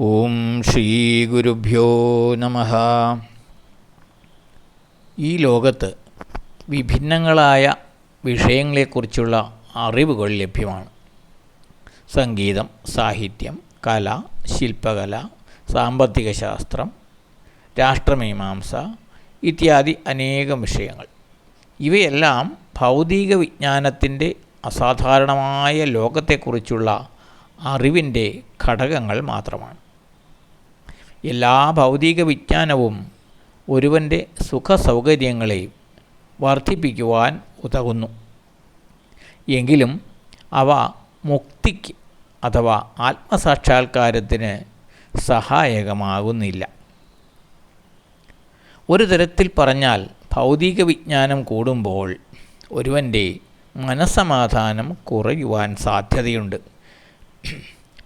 ഓം ശ്രീ ഗുരുഭ്യോ നമ. ഈ ലോകത്ത് വിഭിന്നങ്ങളായ വിഷയങ്ങളെക്കുറിച്ചുള്ള അറിവുകൾ ലഭ്യമാണ്. സംഗീതം സാഹിത്യം കല ശില്പകല സാമ്പത്തിക ശാസ്ത്രം രാഷ്ട്രമീമാംസ ഇത്യാദി അനേകം വിഷയങ്ങൾ. ഇവയെല്ലാം ഭൗതിക വിജ്ഞാനത്തിന്റെ അസാധാരണമായ ലോകത്തെക്കുറിച്ചുള്ള അറിവിന്റെ ഘടകങ്ങൾ മാത്രമാണ്. എല്ലാ ഭൗതിക വിജ്ഞാനവും ഒരുവന്റെ സുഖസൗകര്യങ്ങളെ വർദ്ധിപ്പിക്കുവാൻ ഉതകുന്നു. എങ്കിലും അവ മുക്തിക്ക് അഥവാ ആത്മസാക്ഷാത്കാരത്തിന് സഹായകമാകുന്നില്ല. ഒരു തരത്തിൽ പറഞ്ഞാൽ ഭൗതിക വിജ്ഞാനം കൂടുമ്പോൾ ഒരുവന്റെ മനസ്സമാധാനം കുറയുവാൻ സാധ്യതയുണ്ട്.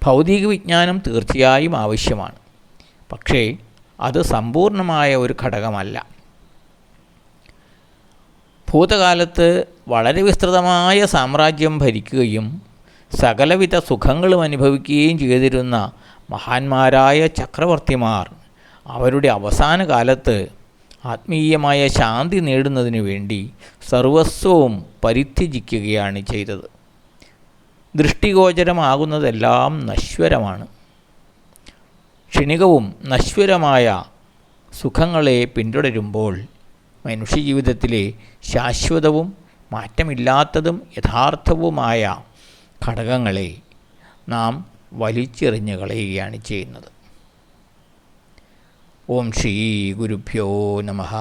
ഭൗതിക വിജ്ഞാനം തീർച്ചയായും ആവശ്യമാണ്. പക്ഷേ അത് സമ്പൂർണമായ ഒരു ഘടകമല്ല. ഭൂതകാലത്ത് വളരെ വിസ്തൃതമായ സാമ്രാജ്യം ഭരിക്കുകയും സകലവിധ സുഖങ്ങളും അനുഭവിക്കുകയും ചെയ്തിരുന്ന മഹാന്മാരായ ചക്രവർത്തിമാർ അവരുടെ അവസാന കാലത്ത് ആത്മീയമായ ശാന്തി നേടുന്നതിനു വേണ്ടി സർവസ്വവും പരിത്യജിക്കുകയാണ് ചെയ്തത്. ദൃഷ്ടിഗോചരമാകുന്നതെല്ലാം നശ്വരമാണ്. ക്ഷണികവും നശ്വരമായ സുഖങ്ങളെ പിന്തുടരുമ്പോൾ മനുഷ്യജീവിതത്തിലെ ശാശ്വതവും മാറ്റമില്ലാത്തതും യഥാർത്ഥവുമായ ഘടകങ്ങളെ നാം വലിച്ചെറിഞ്ഞു കളയുകയാണ് ചെയ്യുന്നത്. ഓം ശ്രീ ഗുരുഭ്യോ നമഃ.